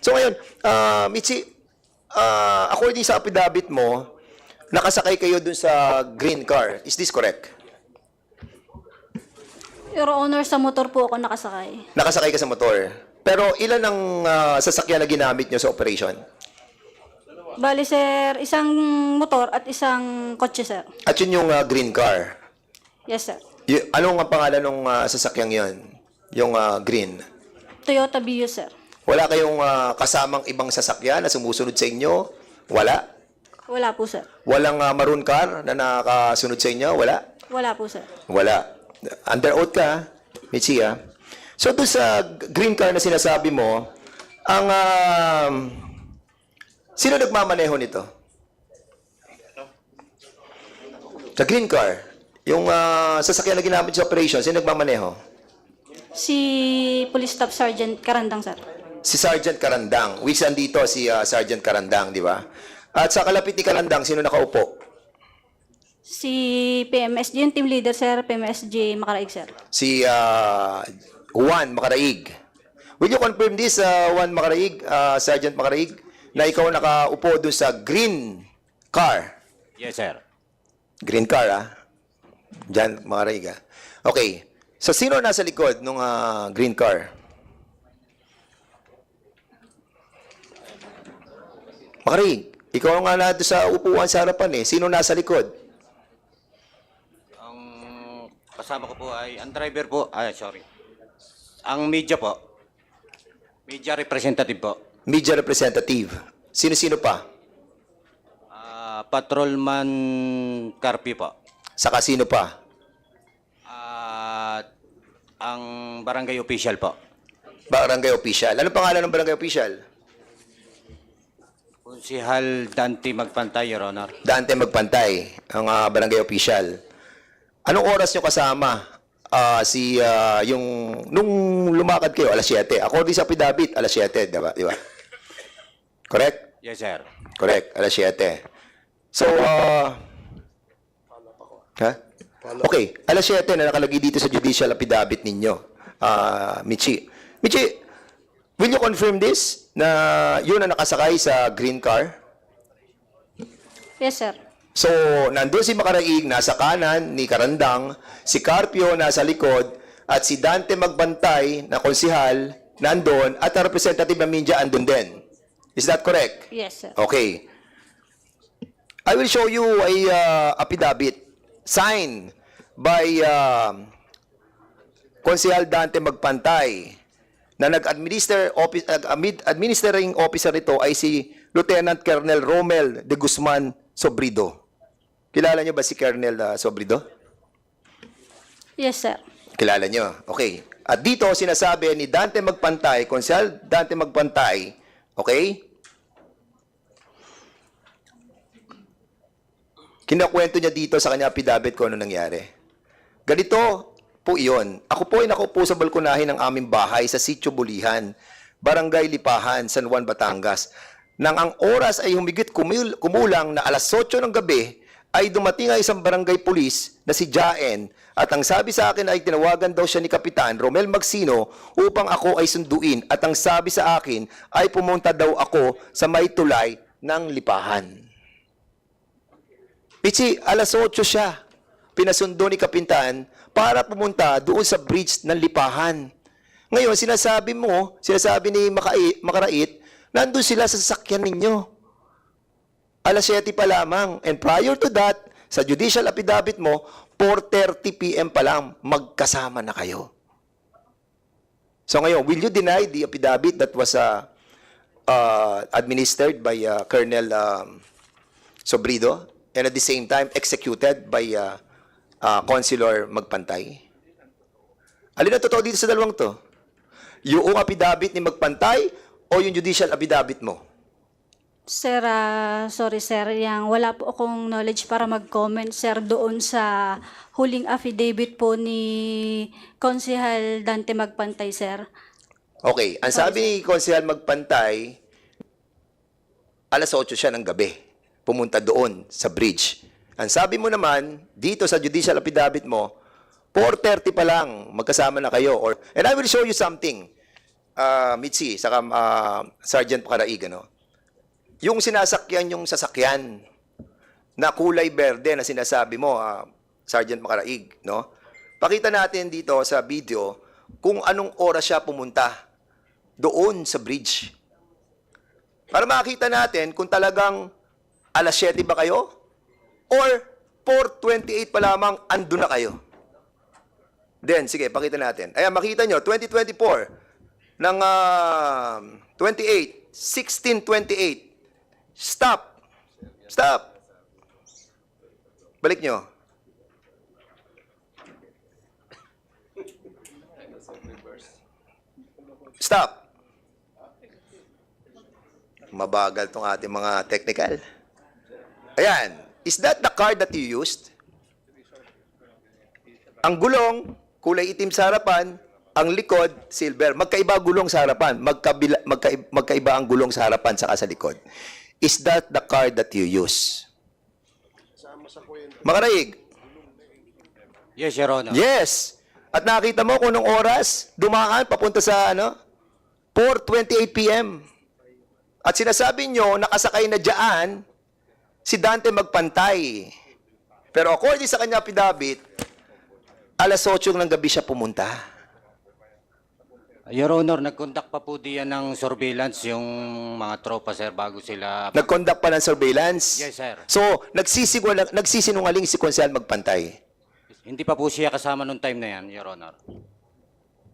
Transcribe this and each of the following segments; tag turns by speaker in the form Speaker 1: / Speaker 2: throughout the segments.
Speaker 1: So ngayon, ah, Michi, ah, according sa affidavit mo, nakasakay kayo dun sa green car. Is this correct?
Speaker 2: Your Honor, sa motor po ako nakasakay.
Speaker 1: Nakasakay ka sa motor. Pero ilan ang ah, sasakyan na ginamit nyo sa operation?
Speaker 2: Bali, sir, isang motor at isang kotse, sir.
Speaker 1: At yun yung ah, green car.
Speaker 2: Yes, sir.
Speaker 1: Y- anong ang pangalan ng sasakyang yon? Yung ah, green.
Speaker 2: Toyota Vios, sir.
Speaker 1: Wala kayong ah, kasamang ibang sasakyan na sumusunod sa inyo? Wala?
Speaker 2: Wala po, sir.
Speaker 1: Walang ah, maroon car na nakasunod sa inyo? Wala?
Speaker 2: Wala po, sir.
Speaker 1: Wala. Under oath ka, Mitzi, ah. So, doon sa green car na sinasabi mo, ang, um, sino nagmamaneho nito? Sa green car, yung ah, sasakyan na ginamit sa operation, sino nagmamaneho?
Speaker 2: Si Police Staff Sergeant Karandang, sir.
Speaker 1: Si Sergeant Karandang. Which andito si ah, Sergeant Karandang, di ba? At sa kalapit ni Karandang, sino nakaupo?
Speaker 2: Si PMSG, yung team leader, sir, PMSG Makaraig, sir.
Speaker 1: si uh, Juan Macaraig. Will you confirm this, uh, Juan Macaraig, uh, Sergeant Macaraig, na ikaw nakaupo doon sa green car?
Speaker 3: Yes, sir.
Speaker 1: Green car, ah. Diyan, Macaraig, ah. Okay. So, sino nasa likod ng green car? Macaraig, ikaw nga na doon sa upuan sa harapan eh. Sino nasa likod?
Speaker 3: Ang kasama ko po ay, ang driver po, ay sorry. Ang media po, media representative po,
Speaker 1: Media representative. Sino-sino pa?
Speaker 3: Ah, patrolman Carpi po,
Speaker 1: Saka sino pa?
Speaker 3: at ang barangay official po.
Speaker 1: Barangay official. Ano pangalan ng barangay official?
Speaker 3: Konsihal Dante Magpantay, Your Honor.
Speaker 1: Dante Magpantay, ang ah, barangay official. Anong oras nyo kasama ah, si ah, yung nung lumakad kayo alas 7? According sa affidavit, alas 7, di ba? Di ba? Correct?
Speaker 3: Yes, sir.
Speaker 1: Correct, alas 7. So, uh, ha? Okay, alas 7 na nakalagay dito sa judicial affidavit ninyo, ah, Michi. Michi, will you confirm this na yun ang nakasakay sa green car?
Speaker 2: Yes, sir.
Speaker 1: So, nandun si Makaraig, nasa kanan ni Karandang, si Carpio nasa likod, at si Dante Magbantay na konsihal nandun, at ang representative ng Minja andun din. Is that correct?
Speaker 2: Yes, sir.
Speaker 1: Okay. I will show you a uh, affidavit signed by um, Konsehal Dante Magpantay na nag-administer office, nag- administering officer nito ay si Lieutenant Colonel Romel de Guzman Sobrido. Kilala niyo ba si Colonel uh, Sobrido?
Speaker 2: Yes, sir.
Speaker 1: Kilala niyo. Okay. At dito sinasabi ni Dante Magpantay, Konsehal Dante Magpantay, okay? Kinakwento niya dito sa kanya affidavit ko ano nangyari. Ganito po iyon. Ako po ay nakaupo sa balkonahin ng aming bahay sa Sitio Bulihan, Barangay Lipahan, San Juan, Batangas. Nang ang oras ay humigit kumul- kumulang na alas 8 ng gabi, ay dumating ang isang barangay pulis na si Jaen at ang sabi sa akin ay tinawagan daw siya ni Kapitan Romel Magsino upang ako ay sunduin at ang sabi sa akin ay pumunta daw ako sa may tulay ng lipahan. Pichi, alas 8 siya. Pinasundo ni Kapintan para pumunta doon sa bridge ng lipahan. Ngayon, sinasabi mo, sinasabi ni Makai, Makarait, nandun sila sa sasakyan ninyo. Alas 7 pa lamang. And prior to that, sa judicial affidavit mo, 4.30 p.m. pa lang, magkasama na kayo. So ngayon, will you deny the affidavit that was uh, uh, administered by uh, Colonel um, Sobrido and at the same time executed by uh, uh, Consular Magpantay? Alin ang totoo dito sa dalawang to? Yung affidavit ni Magpantay o yung judicial affidavit mo?
Speaker 2: Sir, ah, sorry sir, yang wala po akong knowledge para mag-comment sir doon sa huling affidavit po ni Konsehal Dante Magpantay sir.
Speaker 1: Okay, ang sabi ni Konsehal Magpantay, alas 8 siya ng gabi, pumunta doon sa bridge. Ang sabi mo naman, dito sa judicial affidavit mo, 4.30 pa lang, magkasama na kayo. Or, and I will show you something. ah, Mitzi, saka ah, Sergeant Pakaraig, ano? Yung sinasakyan yung sasakyan na kulay berde na sinasabi mo, ah, Sergeant Makaraig, no? Pakita natin dito sa video kung anong oras siya pumunta doon sa bridge. Para makita natin kung talagang alas 7 ba kayo or 4.28 pa lamang ando na kayo. Then, sige, pakita natin. Ayan, makita nyo, 2024 ng ah, 28, 1628. Stop. Stop. Balik nyo. Stop. Mabagal tong ating mga technical. Ayan. Is that the card that you used? Ang gulong, kulay itim sa harapan, ang likod, silver. Magkaiba gulong sa harapan. Magkabila, magkaiba, magkaiba ang gulong sa harapan saka sa likod. Is that the card that you use? Makaraig.
Speaker 3: Yes, Your Honor.
Speaker 1: Yes. At nakita mo kung anong oras dumaan papunta sa ano? 4:28 PM. At sinasabi nyo nakasakay na diyan si Dante magpantay. Pero according sa kanya affidavit, alas 8 ng gabi siya pumunta.
Speaker 3: Your Honor, nag-conduct pa po diyan ng surveillance yung mga tropa, sir, bago sila...
Speaker 1: Nag-conduct pa ng surveillance.
Speaker 3: Yes, sir.
Speaker 1: So, nagsisinungaling, nagsisinungaling si Konsehal magpantay.
Speaker 3: Hindi pa po siya kasama nung time na yan, Your Honor.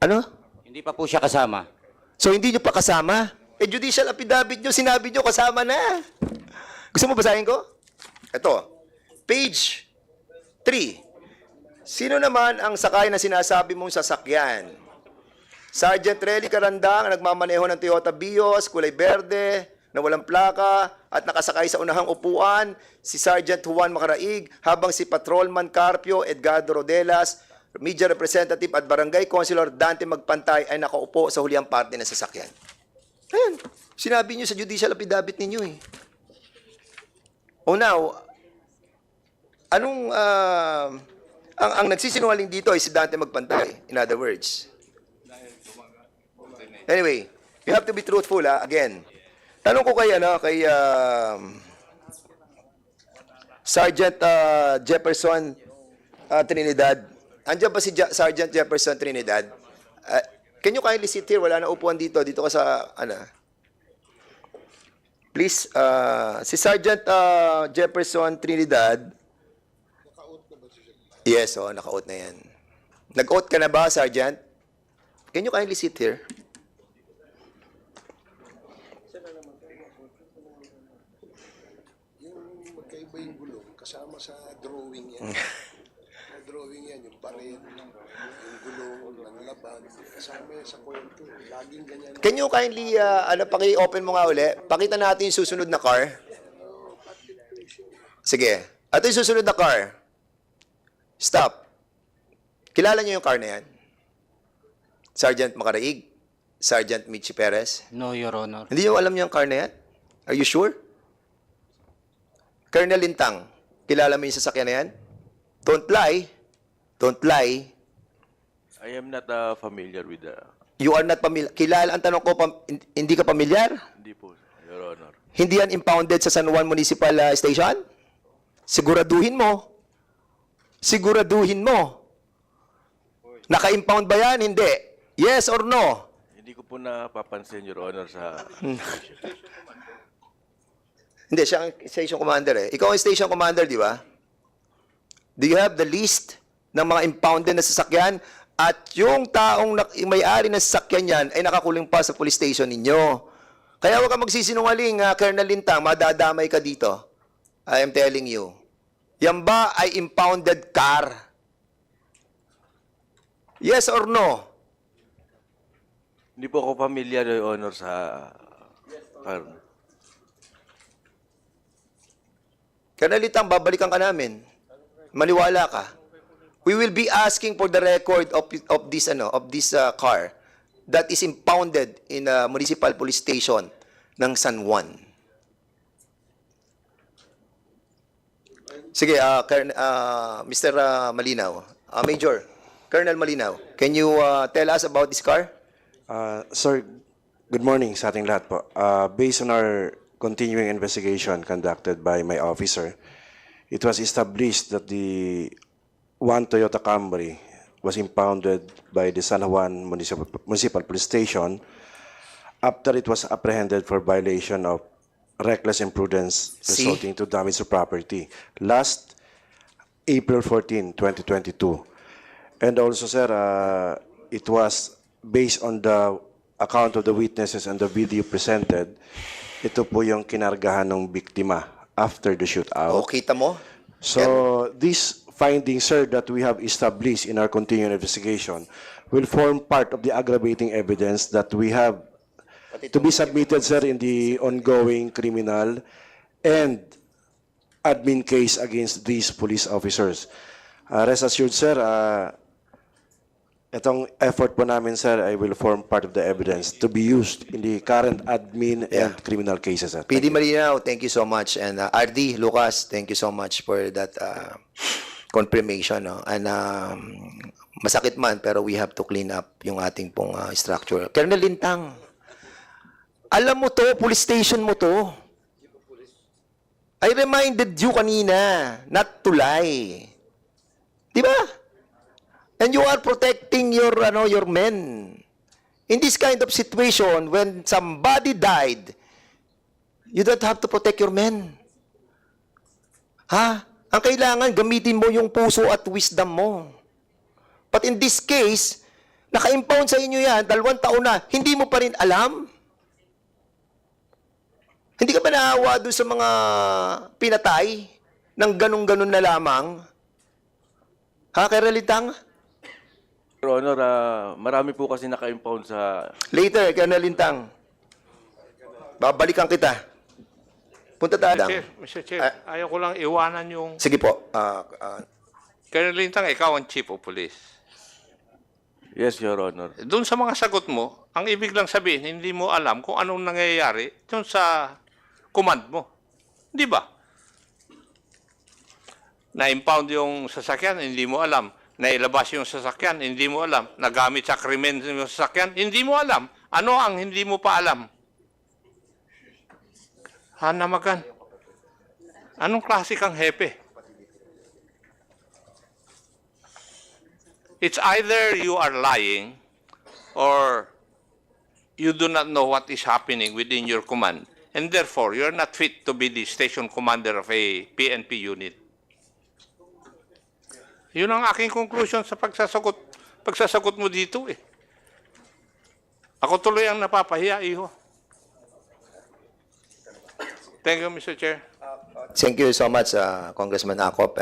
Speaker 1: Ano?
Speaker 3: Hindi pa po siya kasama.
Speaker 1: So, hindi nyo pa kasama? Eh, judicial affidavit nyo, sinabi nyo, kasama na. Gusto mo basahin ko? Ito. Page 3. Sino naman ang sakay na sinasabi mong sasakyan? Sergeant Relly Carandang, ang nagmamaneho ng Toyota Vios, kulay berde, na walang plaka, at nakasakay sa unahang upuan, si Sergeant Juan Macaraig, habang si Patrolman Carpio Edgardo Rodelas, Media Representative at Barangay Councilor Dante Magpantay ay nakaupo sa huliang parte ng sasakyan. Ayan. Sinabi niyo sa judicial affidavit ninyo eh. Oh now, anong, ah, ang, ang nagsisinungaling dito ay si Dante Magpantay, in other words. Anyway, you have to be truthful ha, again. Tanong ko kay, ano, kay um, Sergeant ah, Jefferson ah, Trinidad. Andiyan ba si Ja- Sergeant Jefferson Trinidad? Ah, can you kindly sit here? Wala na upuan dito. Dito ka sa, ano. Please, ah, si Sergeant ah, Jefferson Trinidad. Yes, oh, naka-out na yan. Nag-out ka na ba, Sergeant? Can you kindly sit here?
Speaker 4: Yung magkaiba yung gulong, kasama sa drawing yan. Sa drawing yan, yung gulong ng laban, kasama yan sa kwento. Laging ganyan.
Speaker 1: Can you kindly, uh, ano, paki-open mo nga uli? Pakita natin yung susunod na car. Sige. Ito yung susunod na car. Stop. Kilala niyo yung car na yan? Sergeant Macaraig? Sergeant Michi Perez?
Speaker 3: No, Your Honor.
Speaker 1: Hindi niyo alam yung car na yan? Are you sure? Colonel Lintang, kilala mo yung sasakyan na yan? Don't lie. Don't lie.
Speaker 5: I am not uh, familiar with the...
Speaker 1: You are not familiar. Kilala, ang tanong ko, pam- hindi ka pamilyar?
Speaker 5: Hindi po, Your Honor.
Speaker 1: Hindi yan impounded sa San Juan Municipal uh, Station? Siguraduhin mo. Siguraduhin mo. Naka-impound ba yan? Hindi. Yes or no?
Speaker 5: Hindi ko po napapansin, Your Honor, sa...
Speaker 1: Hindi, siya ang station commander eh. Ikaw ang station commander, di ba? Do you have the list ng mga impounded na sasakyan? At yung taong may-ari ng sasakyan yan ay nakakulong pa sa police station ninyo. Kaya huwag ka magsisinungaling, uh, Colonel Lintang, madadamay ka dito. I am telling you. Yan ba ay impounded car? Yes or no?
Speaker 5: Hindi po ako familiar, Your Honor, sa... Car.
Speaker 1: Colonel Lintang, babalikan ka namin. Maniwala ka. We will be asking for the record of, of this ano of this uh, car that is impounded in a municipal police station ng San Juan. Sige, uh, uh, Mr. uh, Malinaw, uh, Major, Colonel Malinaw, can you uh, tell us about this car?
Speaker 6: Uh, sir, good morning sa ating lahat po. Uh, based on our continuing investigation conducted by my officer, it was established that the one Toyota Camry was impounded by the San Juan Municipal, Municipal Police Station after it was apprehended for violation of reckless imprudence
Speaker 1: See?
Speaker 6: resulting to damage to property last April 14, 2022. And also, sir, uh, it was based on the account of the witnesses and the video presented, ito po yung kinargahan ng biktima after the shootout.
Speaker 1: O, kita mo?
Speaker 6: So this finding, sir, that we have established in our continuing investigation will form part of the aggravating evidence that we have to be submitted, sir, in the ongoing criminal and admin case against these police officers. Uh, rest assured, sir, uh, itong effort po namin, sir, I will form part of the evidence to be used in the current admin and criminal cases, sir. Thank
Speaker 1: PD Malinaw, thank you so much. And uh, RD, Lucas, thank you so much for that uh, confirmation. No? And um, masakit man, pero we have to clean up yung ating pong uh, structure. Colonel Lintang, alam mo to, police station mo to. I reminded you kanina, not to lie. Di ba? And you are protecting your ano your men. In this kind of situation, when somebody died, you don't have to protect your men. Ha? Ang kailangan, gamitin mo yung puso at wisdom mo. But in this case, naka-impound sa inyo yan, dalawang taon na, hindi mo pa rin alam? Hindi ka ba naawa doon sa mga pinatay ng ganun-ganun na lamang? Ha, kay Relitang?
Speaker 5: Your Honor, ah, marami po kasi naka-impound sa
Speaker 1: Later, Colonel Lintang. Babalikan kita. Punta tayo lang.
Speaker 7: Chair, Mr. Chair, ayaw ko lang iwanan yung...
Speaker 1: Sige po. ah, ah,
Speaker 7: Colonel Lintang, ikaw ang Chief of Police.
Speaker 5: Yes, Your Honor.
Speaker 7: Doon sa mga sagot mo, ang ibig lang sabihin, hindi mo alam kung anong nangyayari doon sa command mo. Di ba? Na-impound yung sasakyan, hindi mo alam. Nailabas yung sasakyan, hindi mo alam. Nagamit sa krimen yung sasakyan, hindi mo alam. Ano ang hindi mo pa alam? Hanamagan. Anong klase kang hepe? It's either you are lying or you do not know what is happening within your command and therefore you're not fit to be the station commander of a PNP unit. Yun ang aking conclusion sa pagsasagot, pagsasagot mo dito eh. Ako tuloy ang napapahiya, iho. Thank you, Mr. Chair.
Speaker 1: Thank you so much, ah, Congressman Acop.